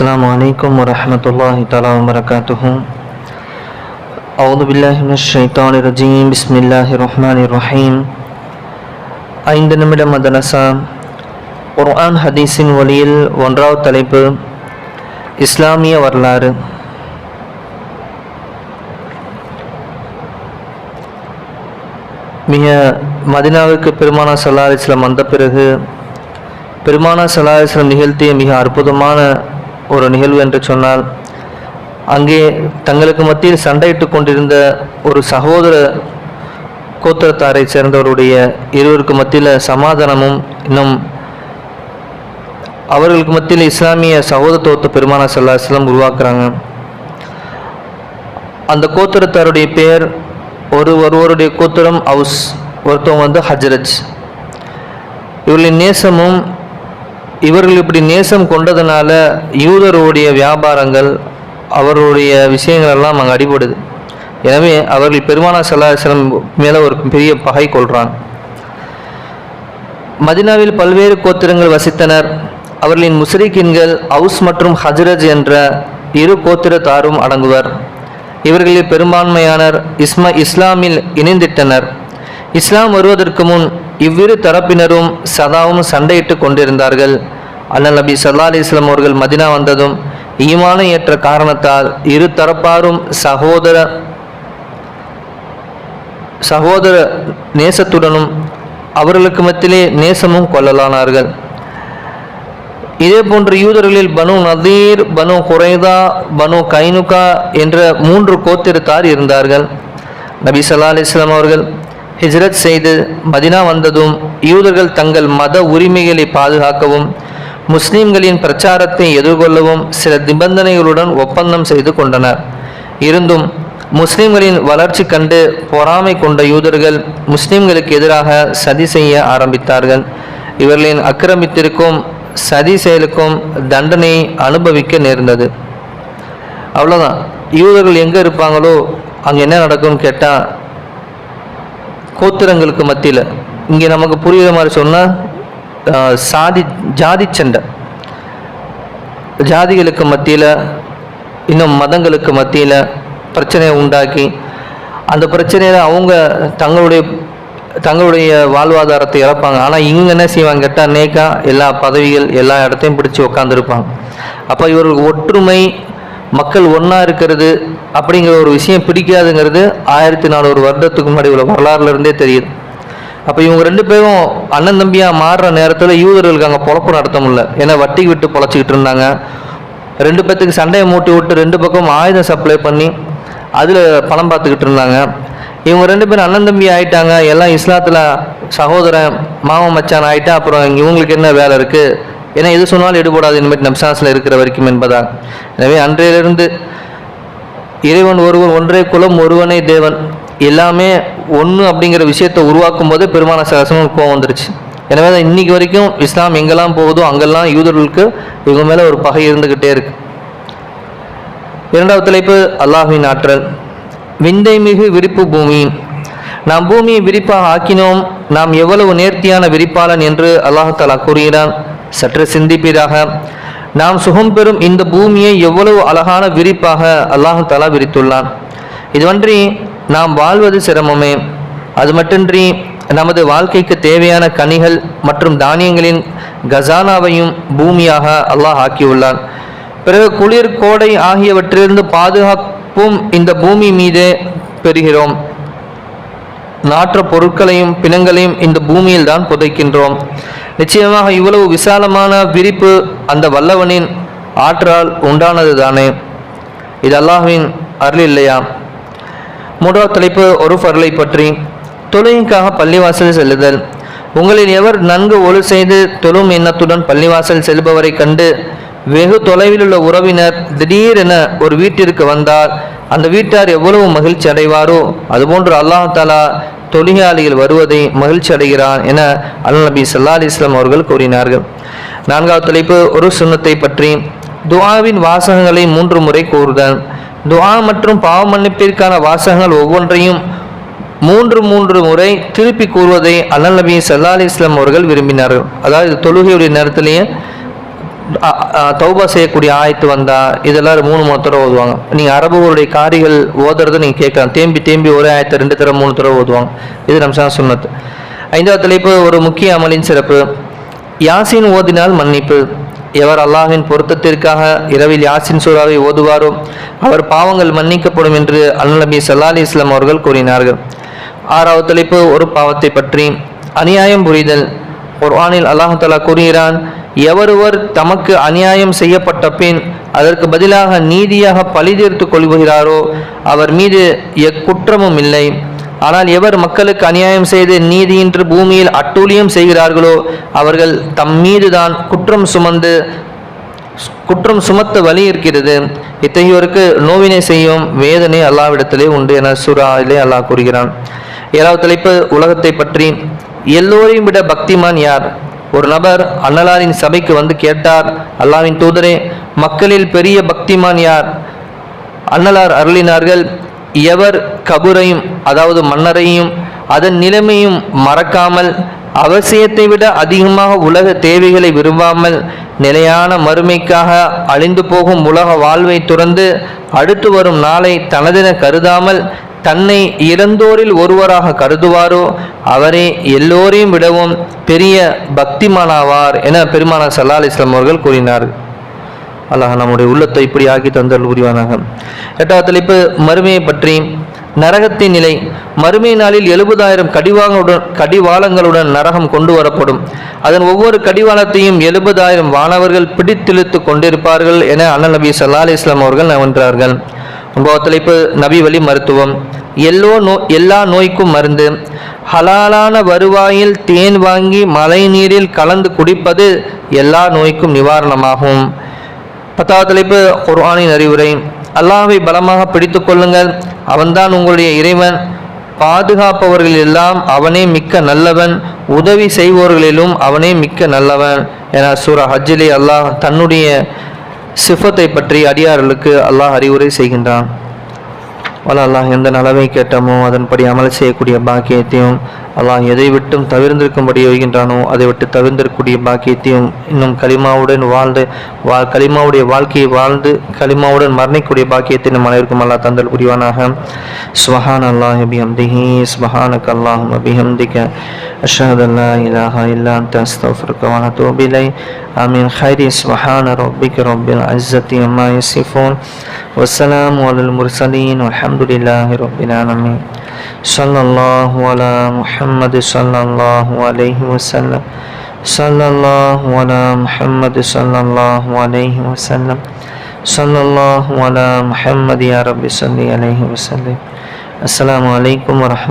السلام عليكم ورحمة الله تعالى وبركاته أعوذ بالله من الشيطان الرجيم بسم الله الرحمن الرحيم ஐந்து நிமிட மதரசா குர்ஆன் ஹதீஸின் ஒளியில் ஒன்றாவது தலைப்பு இஸ்லாமிய வரலாறு மிக மதினாவுக்கு பெருமானா சல்லா அலிஸ்லாம் வந்த பிறகு பெருமானா சல்லா அலிஸ்லாம் நிகழ்த்திய மிக அற்புதமான ஒரு நிகழ்வு என்று சொன்னால் அங்கே தங்களுக்கு மத்தியில் சண்டையிட்டு கொண்டிருந்த ஒரு சகோதர கோத்திரத்தாரை சேர்ந்தவருடைய இருவருக்கு மத்தியில் சமாதானமும் இன்னும் அவர்களுக்கு மத்தியில் இஸ்லாமிய சகோதரத்துவத்தை பெருமானா சல்லா உருவாக்குறாங்க. அந்த கோத்திரத்தாருடைய பெயர் ஒரு ஒருவருடைய கோத்திரம் ஹவுஸ் ஒருத்தவங்க வந்து ஹஜ்ரஜ். இவர்களின் நேசமும் இவர்கள் இப்படி நேசம் கொண்டதுனால யூதருடைய வியாபாரங்கள் அவருடைய விஷயங்கள் எல்லாம் அங்கே அடிபடுது. எனவே அவர்கள் பெருமானா சலாசலம் மேலே ஒரு பெரிய பகை கொள்கிறான் மதினாவில் பல்வேறு கோத்திரங்கள் வசித்தனர். அவர்களின் முஸ்ரிக்கின்கள் ஹவுஸ் மற்றும் ஹஜ்ரஜ் என்ற இரு கோத்திரத்தாரும் அடங்குவர். இவர்களில் பெரும்பான்மையானர் இஸ்ம இஸ்லாமில் இணைந்திட்டனர். இஸ்லாம் வருவதற்கு முன் இவ்விரு தரப்பினரும் சதாவும் சண்டையிட்டு கொண்டிருந்தார்கள். அண்ணல் நபி சல்லா அலிஸ்லாம் அவர்கள் மதினா வந்ததும் ஈமானம் ஏற்ற காரணத்தால் இரு தரப்பாரும் சகோதர சகோதர நேசத்துடனும் அவர்களுக்கு மத்தியிலே நேசமும் கொள்ளலானார்கள். இதே போன்று யூதர்களில் பனு நதீர் பனு குறைதா பனு கைனுகா என்ற மூன்று கோத்திரத்தார் இருந்தார்கள். நபி சல்லா அலிஸ்லாம் அவர்கள் ஹிஜ்ரத் செய்து மதினா வந்ததும் யூதர்கள் தங்கள் மத உரிமைகளை பாதுகாக்கவும் முஸ்லிம்களின் பிரச்சாரத்தை எதிர்கொள்ளவும் சில நிபந்தனைகளுடன் ஒப்பந்தம் செய்து கொண்டனர். இருந்தும் முஸ்லிம்களின் வளர்ச்சி கண்டு பொறாமை கொண்ட யூதர்கள் முஸ்லிம்களுக்கு எதிராக சதி செய்ய ஆரம்பித்தார்கள். இவர்களின் அக்கிரமித்திற்கும் சதி செயலுக்கும் தண்டனை அனுபவிக்க நேர்ந்தது. அவ்வளோதான் யூதர்கள் எங்கே இருப்பாங்களோ அங்கே என்ன நடக்கும்னு கேட்டால் கோத்திரங்களுக்கு மத்தியில். இங்கே நமக்கு புரிகிற மாதிரி சொன்னால் சாதி ஜாதி சண்டை. ஜாதிகளுக்கு மத்தியில் இன்னும் மதங்களுக்கு மத்தியில் பிரச்சனையை உண்டாக்கி அந்த பிரச்சனையில் அவங்க தங்களுடைய தங்களுடைய வாழ்வாதாரத்தை இழப்பாங்க. ஆனால் இவங்க என்ன செய்வாங்க கேட்டால் நேக்கா எல்லா பதவிகள் எல்லா இடத்தையும் பிடிச்சி உட்காந்துருப்பாங்க அப்போ இவர்கள் ஒற்றுமை மக்கள் ஒன்றா இருக்கிறது அப்படிங்கிற ஒரு விஷயம் பிடிக்காதுங்கிறது ஆயிரத்தி நானூறு வருடத்துக்கு முன்னாடி உள்ள வரலாறுல இருந்தே தெரியுது. அப்போ இவங்க ரெண்டு பேரும் அண்ணன் தம்பியாக மாறுற நேரத்தில் யூதர்களுக்கு அங்கே பொழப்பு நடத்த முடியல. ஏன்னா வட்டி விட்டு பொழைச்சிக்கிட்டு இருந்தாங்க. ரெண்டு பேத்துக்கு சண்டையை மூட்டி விட்டு ரெண்டு பக்கம் ஆயுதம் சப்ளை பண்ணி அதில் பணம் பார்த்துக்கிட்டு இருந்தாங்க. இவங்க ரெண்டு பேரும் அண்ணன் தம்பி ஆயிட்டாங்க. எல்லாம் இஸ்லாத்தில் சகோதரன் மாமன் மச்சான் ஆயிட்டா அப்புறம் இவங்களுக்கு என்ன வேலை இருக்குது ஏன்னா எது சொன்னாலும் எடுபடாது. என்பது நம்சாசில் இருக்கிற வரைக்கும் என்பதால். எனவே அன்றையிலிருந்து இறைவன் ஒருவன் ஒன்றே குலம் ஒருவனே தேவன் எல்லாமே ஒன்று அப்படிங்கிற விஷயத்தை உருவாக்கும் போதே பெருமான சகசனம் கோவம் வந்துருச்சு. எனவே தான் இன்னைக்கு வரைக்கும் இஸ்லாம் எங்கெல்லாம் போகுதோ அங்கெல்லாம் யூதர்களுக்கு இவங்க மேலே ஒரு பகை இருந்துக்கிட்டே இருக்கு. இரண்டாவது தலைப்பு அல்லாஹின் ஆற்றல். விந்தை மிகு விரிப்பு பூமி நாம் பூமியை விரிப்பாக ஆக்கினோம். நாம் எவ்வளவு நேர்த்தியான விரிப்பாளன் என்று அல்லாஹாலா கூறுகிறான். சற்று சிந்திப்பீராக. நாம் சுகம் பெறும் இந்த பூமியை எவ்வளவு அழகான விரிப்பாக அல்லாஹு தலா விரித்துள்ளான். இதுவன்றி நாம் வாழ்வது சிரமமே. அது மட்டுமின்றி நமது வாழ்க்கைக்கு தேவையான கனிகள் மற்றும் தானியங்களின் கசானாவையும் பூமியாக அல்லாஹ் ஆக்கியுள்ளான். பிறகு குளிர் கோடை ஆகியவற்றிலிருந்து பாதுகாப்பும் இந்த பூமி மீதே பெறுகிறோம். நாற்ற பொருட்களையும் பிணங்களையும் இந்த பூமியில் தான் புதைக்கின்றோம். நிச்சயமாக இவ்வளவு விசாலமான விரிப்பு அந்த வல்லவனின் ஆற்றால் உண்டானது தானே இது அல்லாஹ்வின் அருள் இல்லையா? மூன்றாவது தலைப்பு ஒரு ஃபர்லை பற்றி. தொழுகைக்காக பள்ளிவாசல் செல்லுதல். உங்களில் எவர் நன்கு ஒழு செய்து தொழும் எண்ணத்துடன் பள்ளிவாசல் செல்பவரை கண்டு வெகு தொலைவில் உள்ள உறவினர் திடீரென ஒரு வீட்டிற்கு வந்தால் அந்த வீட்டார் எவ்வளவு மகிழ்ச்சி அடைவாரோ? அதுபோன்று அல்லாஹாலா தொழிலாளிகள் வருவதை மகிழ்ச்சி அடைகிறான் என அல் நபி சல்லா அலிஸ்லாம் அவர்கள் கூறினார்கள். நான்காவது தலைப்பு ஒரு சுண்ணத்தை பற்றி. துவாவின் வாசகங்களை மூன்று முறை கூறுதல். துவா மற்றும் பாவ மன்னிப்பிற்கான வாசகங்கள் ஒவ்வொன்றையும் மூன்று மூன்று முறை திருப்பி கூறுவதை அண்ணல் நபி சல்லா அலிஸ்லாம் அவர்கள் விரும்பினார்கள். அதாவது தொழுகையுடைய நேரத்திலேயே தௌபா செய்யக்கூடிய ஆயத்து வந்தா இதெல்லாம் மூணு மூணு தடவை ஓதுவாங்க. நீங்கள் அரபுகளுடைய காரிகள் ஓதுறதை நீங்கள் கேட்கலாம். தேம்பி தேம்பி ஒரே ஆயத்தை ரெண்டு தடவை மூணு தடவை ஓதுவாங்க. இது ரம்சான் சொன்னது ஐந்தாவது தலைப்பு ஒரு முக்கிய அமலின் சிறப்பு. யாசின் ஓதினால் மன்னிப்பு. எவர் அல்லாஹின் பொருத்தத்திற்காக இரவில் யாசின் சூறாவை ஓதுவாரோ அவர் பாவங்கள் மன்னிக்கப்படும் என்று அல்நபி சல்லா அலி இஸ்லாம் அவர்கள் கூறினார்கள். ஆறாவது தலைப்பு ஒரு பாவத்தை பற்றி. அநியாயம் புரிதல். குர்ஆனில் அல்லாஹ் தஆலா கூறுகிறான் எவருவர் தமக்கு அநியாயம் செய்யப்பட்ட பின் அதற்கு பதிலாக நீதியாக பழி தீர்த்து கொள்கிறாரோ அவர் மீது எக்குற்றமும் இல்லை. ஆனால் எவர் மக்களுக்கு அநியாயம் செய்து நீதியின்றி பூமியில் அட்டூழியம் செய்கிறார்களோ அவர்கள் தம் மீதுதான் குற்றம் சுமந்து குற்றம் சுமத்த வழி இருக்கிறது. இத்தகையோருக்கு நோவினை செய்யும் வேதனை அல்லாவிடத்திலே உண்டு என சூறாவிலே அல்லாஹ் கூறுகிறான். ஏழாவது தலைப்பு உலகத்தை பற்றி. எல்லோரையும் விட பக்திமான் யார்? ஒரு நபர் அன்னலாரின் சபைக்கு வந்து கேட்டார் அல்லாவின் தூதரே மக்களில் பெரிய பக்திமான் யார்? அன்னலார் அருளினார்கள் எவர் கபுரையும் அதாவது மன்னரையும் அதன் நிலைமையும் மறக்காமல் அவசியத்தை விட அதிகமாக உலக தேவைகளை விரும்பாமல் நிலையான மறுமைக்காக அழிந்து போகும் உலக வாழ்வை துறந்து அடுத்து வரும் நாளை தனதென கருதாமல் தன்னை இறந்தோரில் ஒருவராக கருதுவாரோ அவரே எல்லோரையும் விடவும் பெரிய பக்திமானாவார் என பெருமானார் சல்லா அலிஸ்லாம் அவர்கள் கூறினார்கள். அல்லாஹ் நம்முடைய உள்ளத்தை இப்படி ஆக்கி தந்தல் புரிவானாக. எட்டாவது தலைப்பு மறுமையை பற்றி. நரகத்தின் நிலை. மறுமை நாளில் எழுபதாயிரம் கடிவாங்களுடன் கடிவாளங்களுடன் நரகம் கொண்டு வரப்படும். அதன் ஒவ்வொரு கடிவாளத்தையும் எழுபதாயிரம் வானவர்கள் பிடித்திழுத்து கொண்டிருப்பார்கள் என அண்ணல் நபி சல்லா அலி இஸ்லாம் அவர்கள் நவன்றார்கள் ஒன்பதாவது நபி வழி மருத்துவம். எல்லோ நோ எல்லா நோய்க்கும் மருந்து. ஹலாலான வருவாயில் தேன் வாங்கி மழை நீரில் கலந்து குடிப்பது எல்லா நோய்க்கும் நிவாரணமாகும். பத்தாவது தலைப்பு குர்ஆனின் அறிவுரை. அல்லாவை பலமாக பிடித்து கொள்ளுங்கள். அவன்தான் உங்களுடைய இறைவன். பாதுகாப்பவர்கள் எல்லாம் அவனே மிக்க நல்லவன். உதவி செய்வோர்களிலும் அவனே மிக்க நல்லவன். என சூரா ஹஜ்ஜிலே அல்லாஹ் தன்னுடைய சிஃபத்தை பற்றி அடியார்களுக்கு அல்லாஹ் அறிவுரை செய்கின்றான். வல அல்லாஹ் எந்த நலவை கேட்டமோ அதன்படி அமல் செய்யக்கூடிய பாக்கியத்தையும் அல்லாஹ் எதை விட்டும் தவிர்ந்திருக்கும்படி வைகின்றானோ அதை விட்டு தவிர்ந்திருக்கக்கூடிய பாக்கியத்தையும் இன்னும் கலிமாவுடன் வாழ்ந்து வா கலிமாவுடைய வாழ்க்கையை வாழ்ந்து கலிமாவுடன் மரணிக்கூடிய பாக்கியத்தை நம் அனைவருக்கும் அல்லாஹ் தந்தல் புரிவானாக. ஸ்வஹான் அல்லாஹ் பிஹம்திஹி சுபஹானக் அல்லாஹ் பிஹம்திக. أشهد أن لا إله إلا أنت أستغفرك وأتوب إليك. آمين. خير سبحان ربك رب العزة عما يصفون. والسلام على المرسلين والحمد لله رب العالمين. صلى الله على محمد صلى الله عليه وسلم. صلى الله على محمد صلى الله عليه وسلم. صلى الله على محمد يا رب صل عليه وسلم. السلام عليكم ورحمة